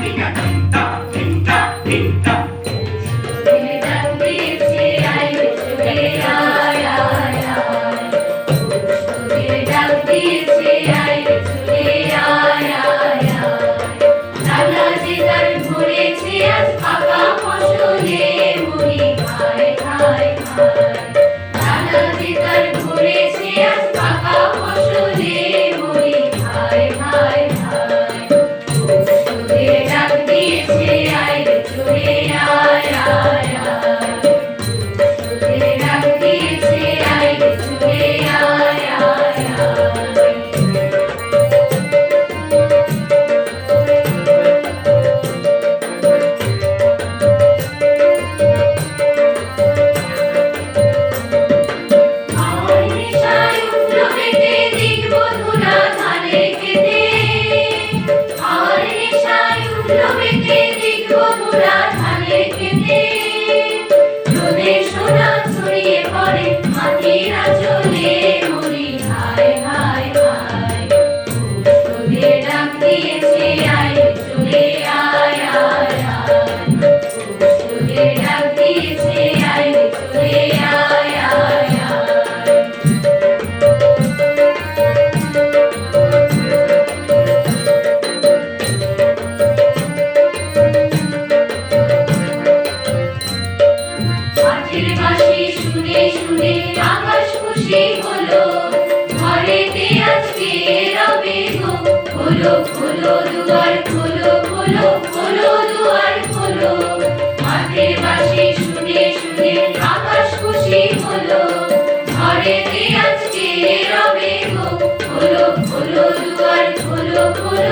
niña canta. শুনে শুনে আকাশ খুশি হলো। খোলো খোলো দুয়ার খোলো খোলো খোলো দুয়ার খোলো মাঠের পাশে শুনে শুনে আকাশ খুশি হলো। ঘরে আজকে রবে গো খোলো খোলো দুয়ার খোলো খোলো